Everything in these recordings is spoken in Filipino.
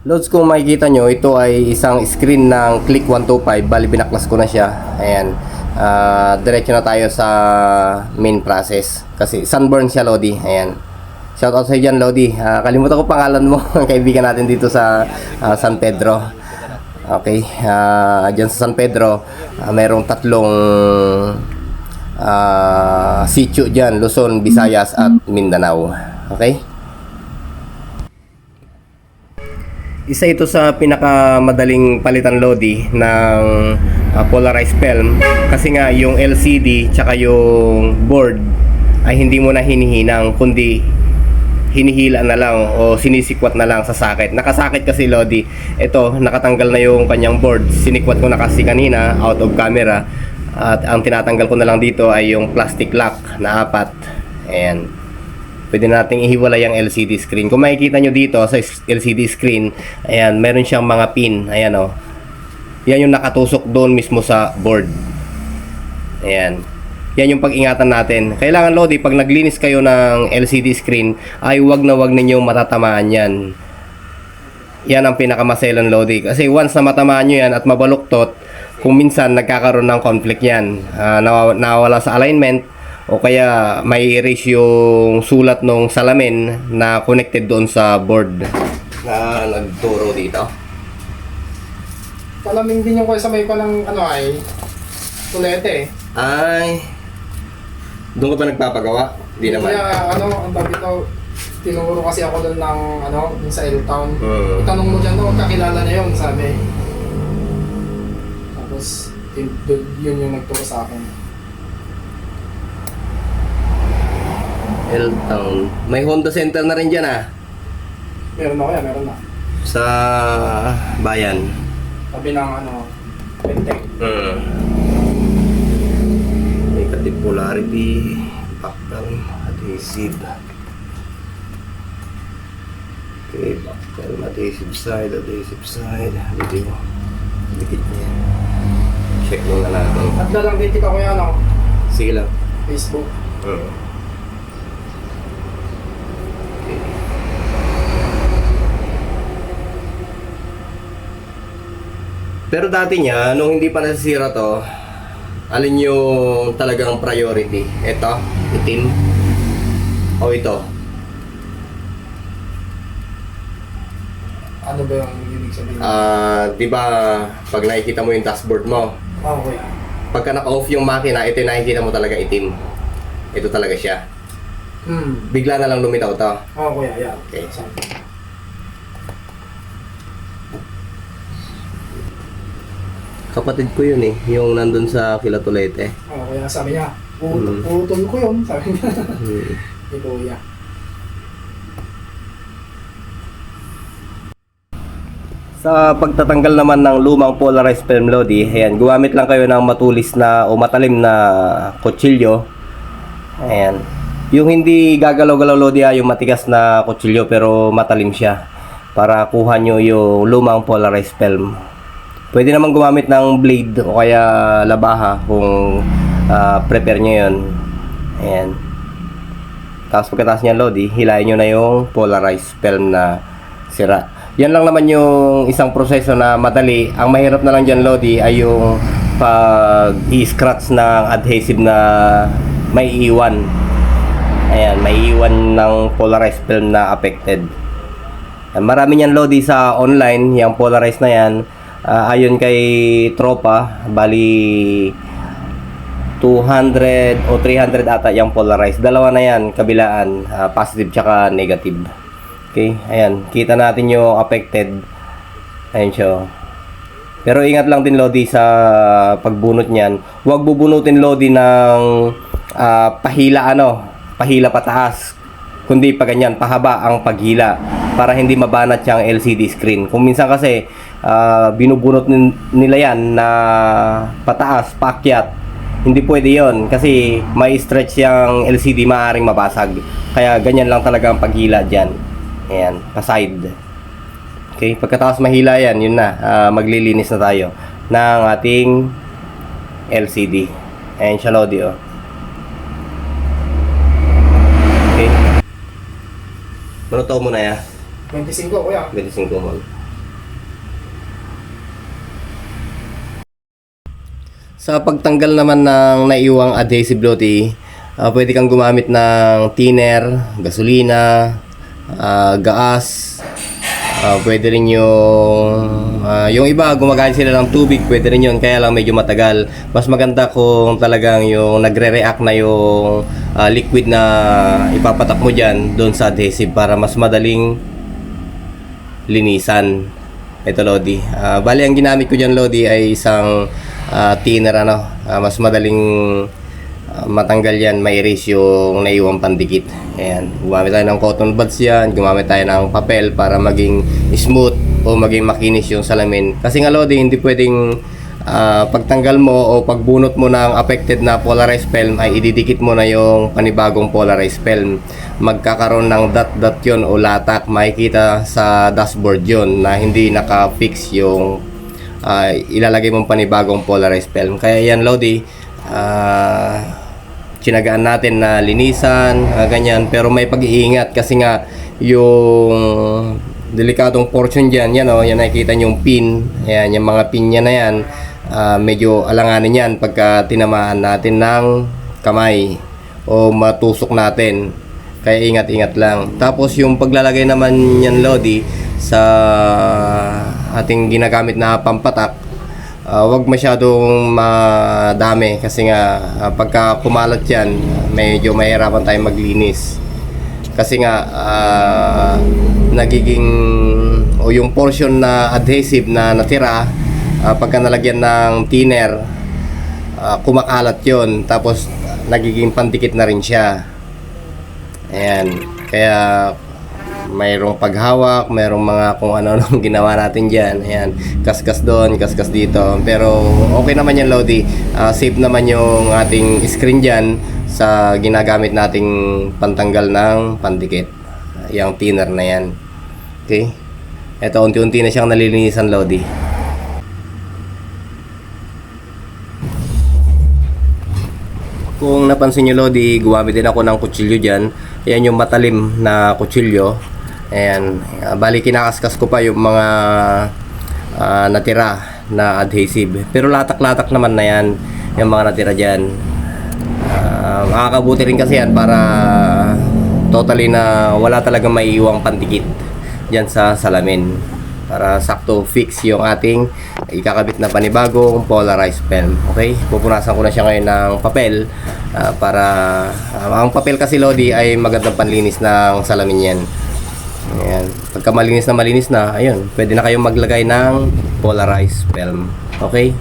Loads kung makikita nyo, ito ay isang screen ng Click 125. Bali, binaklas ko na siya. Ayan. Ah, diretso na tayo sa main process. Kasi sunburn siya, Lodi. Ayan. Shoutout sa dyan, Lodi. Ah, kalimutan ko pangalan mo. ang kaibigan natin dito sa ah, San Pedro. Okay. Ah, dyan sa San Pedro, ah, mayroong tatlong ah, sitio dyan. Luzon, Visayas, at Mindanao. Okay? Isa ito sa pinakamadaling palitan Lodi ng uh, polarized film kasi nga yung LCD tsaka yung board ay hindi mo na hinihinang kundi hinihila na lang o sinisikwat na lang sa socket. Nakasakit kasi Lodi. Ito, nakatanggal na yung kanyang board. Sinikwat ko na kasi kanina out of camera. At ang tinatanggal ko na lang dito ay yung plastic lock na apat. Ayan pwede nating ihiwalay ang LCD screen. Kung makikita nyo dito sa LCD screen, ayan, meron siyang mga pin. Ayan o. Yan yung nakatusok doon mismo sa board. Ayan. Yan yung pag-ingatan natin. Kailangan, Lodi, pag naglinis kayo ng LCD screen, ay wag na wag ninyo matatamaan yan. Yan ang pinakamaselan, Lodi. Kasi once na matamaan nyo yan at mabaluktot, kung minsan nagkakaroon ng conflict yan. Nawa- nawawala sa alignment, o kaya may erase yung sulat ng salamin na connected doon sa board na nagturo dito. Palaming din yung kuya sa may palang ano ay tulete eh. Ay, doon ka pa nagpapagawa? Hindi naman. Kaya ano, ang tawag dito, tinuro kasi ako doon ng ano, dun sa L-Town. Hmm. Itanong mo dyan doon, kakilala niya yun, sabi. Tapos, yun, yun yung nagturo sa akin. L-Town. May Honda Center na rin dyan ah. Meron na kaya, meron na. Sa bayan. Sabi ng ano, Pentec. Hmm. Negative polarity, background, adhesive. Okay, background, adhesive side, adhesive side. Video. Dikit niya. Check muna natin. At lang din kita kuya, ano, Sige lang. Facebook. Hmm. Pero dati niya, nung hindi pa nasisira to, alin yung talagang priority? Ito, itim, o ito? Ano ba yung ibig sabihin? Ah, di ba pag nakikita mo yung dashboard mo, Ah, kuya. pagka naka-off yung makina, ito yung nakikita mo talaga itim. Ito talaga siya. Hmm. Bigla na lang lumitaw to. Ah, kuya, yeah. Okay. Sabi. Kapatid ko yun eh, yung nandun sa Kilatulete. Ah, kuya, sabi niya, utol ko yun, sabi niya. Hmm. Ni kuya. Sa pagtatanggal naman ng lumang polarized film Lodi, ayan, gumamit lang kayo ng matulis na o matalim na kutsilyo. Ayan. Yung hindi gagalaw-galaw Lodi ah, yung matigas na kutsilyo pero matalim siya para kuha nyo yung lumang polarized film. Pwede naman gumamit ng blade o kaya labaha kung ah, prepare nyo yun. Ayan. Tapos pagkatapos niyan Lodi, hilahin nyo na yung polarized film na sira. Yan lang naman yung isang proseso na madali. Ang mahirap na lang dyan Lodi ay yung pag i-scratch ng adhesive na may iwan. Ayan, may iwan ng polarized film na affected. Marami niyan Lodi sa online, yung polarized na yan. Ah, ayon kay Tropa, bali 200 o 300 ata yung polarized. Dalawa na yan, kabilaan, ah, positive tsaka negative. Okay, ayan, kita natin yung affected. Ayan siya. oh. Pero ingat lang din Lodi sa pagbunot niyan. Huwag bubunutin Lodi ng ah, pahila ano, pahila pataas. Kundi pa ganyan, pahaba ang paghila para hindi mabanat yung LCD screen. Kung minsan kasi ah, binubunot nila yan na pataas, paakyat, hindi pwede yon kasi may stretch yung LCD maaaring mabasag. Kaya ganyan lang talaga ang paghila dyan. Ayan, pa-side. Okay, pagkatapos mahila yan, yun na, ah, maglilinis na tayo ng ating LCD. Ayan siya, Lodi, oh. Okay. Manuto mo na ya. 25 kuya. 25 mo. Sa pagtanggal naman ng naiwang adhesive lodi, ah, pwede kang gumamit ng thinner, gasolina, ah, gas, Ah, pwede rin yung ah, yung iba gumagamit sila ng tubig, pwede rin yun kaya lang medyo matagal. Mas maganda kung talagang yung nagre-react na yung ah, liquid na ipapatak mo diyan doon sa adhesive para mas madaling linisan. Ito Lodi. Ah, bali ang ginamit ko diyan Lodi ay isang ah, thinner ano, Ah, mas madaling ah, matanggal yan, may erase yung naiwang pandikit. Ayan, gumamit tayo ng cotton buds yan, gumamit tayo ng papel para maging smooth o maging makinis yung salamin. Kasi nga Lodi, hindi pwedeng ah, pagtanggal mo o pagbunot mo ng affected na polarized film ay ididikit mo na yung panibagong polarized film. Magkakaroon ng dot-dot yun o latak, makikita sa dashboard yun na hindi naka-fix yung ah, ilalagay mong panibagong polarized film. Kaya yan, Lodi, ah, tinagaan natin na linisan, ah, ganyan. Pero may pag-iingat kasi nga yung delikadong portion dyan, yan o, yan nakikita nyo yung pin, yan, yung mga pin niya na yan, ah, medyo alanganin yan pagka tinamaan natin ng kamay o matusok natin. Kaya ingat-ingat lang. Tapos yung paglalagay naman yan, Lodi, sa ating ginagamit na pampatak, Ah, wag masyadong madami kasi nga ah, pagka kumalat yan, medyo mahirapan tayong maglinis. Kasi nga ah, nagiging o yung portion na adhesive na natira ah, pagka nalagyan ng thinner ah, kumakalat yon tapos nagiging pandikit na rin siya. Ayan. Kaya mayroong paghawak, mayroong mga kung ano-ano ginawa natin dyan. Ayan, kaskas doon, kaskas dito. Pero okay naman yan, Lodi. Ah, safe naman yung ating screen dyan sa ginagamit nating pantanggal ng pandikit. Yung thinner na yan. Okay? Ito, unti-unti na siyang nalilinisan, Lodi. Kung napansin nyo Lodi, gumamit din ako ng kutsilyo dyan. Ayan yung matalim na kutsilyo. Ayan, ah, bali kinakaskas ko pa yung mga ah, natira na adhesive. Pero latak-latak naman na yan, yung mga natira dyan. Ah, makakabuti rin kasi yan para totally na wala talagang maiiwang pandikit dyan sa salamin para sakto fix yung ating ikakabit na panibagong polarized film. Okay? Pupunasan ko na siya ngayon ng papel ah, para ah, ang papel kasi Lodi ay magandang panlinis ng salamin yan. Ayan. Pagka malinis na malinis na, ayun, pwede na kayong maglagay ng polarized film. Okay?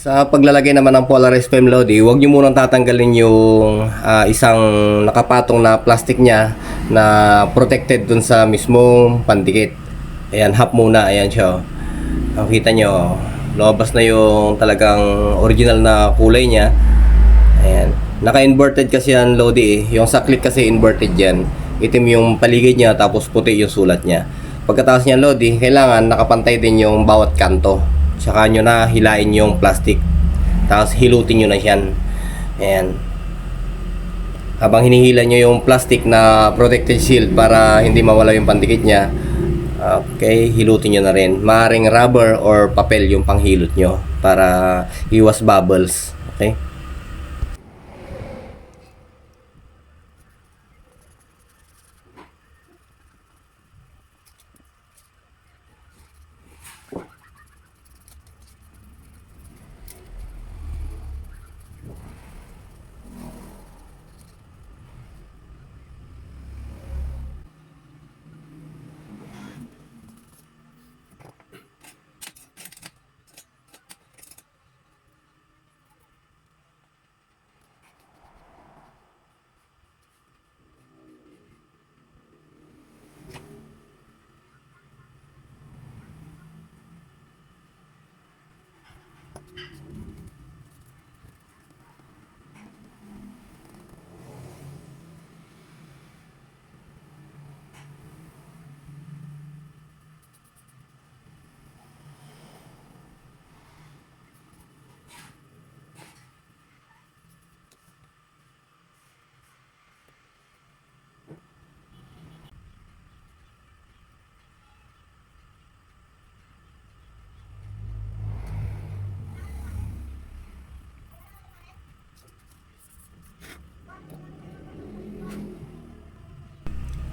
Sa paglalagay naman ng polarized film Lodi, huwag nyo munang tatanggalin yung ah, isang nakapatong na plastic niya na protected dun sa mismong pandikit. Ayan, half muna. Ayan siya. oh. Nakita nyo, lumabas na yung talagang original na kulay niya. Ayan. Naka-inverted kasi yan, Lodi eh. Yung sa click kasi inverted yan. Itim yung paligid niya, tapos puti yung sulat niya. Pagkatapos niya, Lodi, kailangan nakapantay din yung bawat kanto. Tsaka nyo na hilain yung plastic. Tapos hilutin nyo na yan. Ayan. Habang hinihila nyo yung plastic na protected shield para hindi mawala yung pandikit niya, okay, hilutin nyo na rin. Maaring rubber or papel yung panghilot nyo para iwas bubbles. Okay?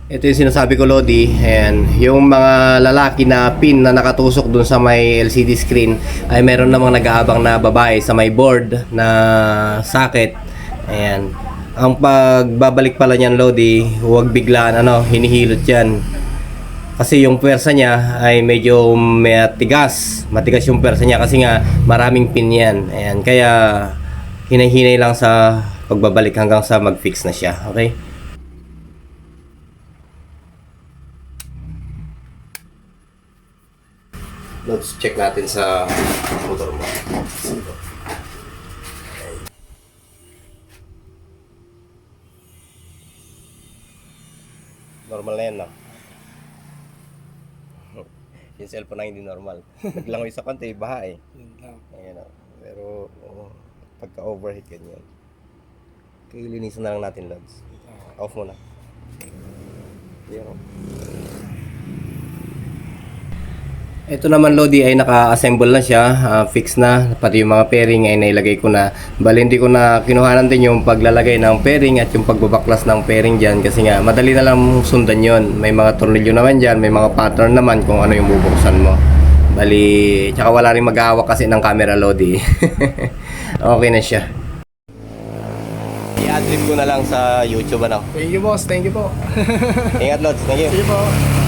Ito yung sinasabi ko, Lodi. Ayan, yung mga lalaki na pin na nakatusok dun sa may LCD screen ay meron namang nag-aabang na babae sa may board na socket. Ayan. Ang pagbabalik pala niyan, Lodi, huwag biglaan, ano, hinihilot yan. Kasi yung pwersa niya ay medyo matigas. Matigas yung pwersa niya kasi nga maraming pin yan. Ayan, kaya hinay-hinay lang sa pagbabalik hanggang sa mag-fix na siya. Okay? Let's check natin sa motor mo. Normal na yan, no? Yung cellphone na hindi normal. Naglangoy sa baha eh. Yun lang. Ayan, oh. Pero, oo, pagka-overheat ganyan. Kilinisan na lang natin, Lods. Off mo na. Yan, oh. Ito naman Lodi ay naka-assemble na siya, ah, fix na, pati yung mga pairing ay nailagay ko na. Bali hindi ko na kinuhanan din yung paglalagay ng pairing at yung pagbabaklas ng pairing dyan kasi nga madali na lang sundan yon. May mga tornilyo naman dyan, may mga pattern naman kung ano yung bubuksan mo. Bali, tsaka wala rin mag-hawak kasi ng camera Lodi. okay na siya. I-adlib ko na lang sa YouTube ano. Thank you boss, thank you po. Ingat Lods, thank you. Sige po.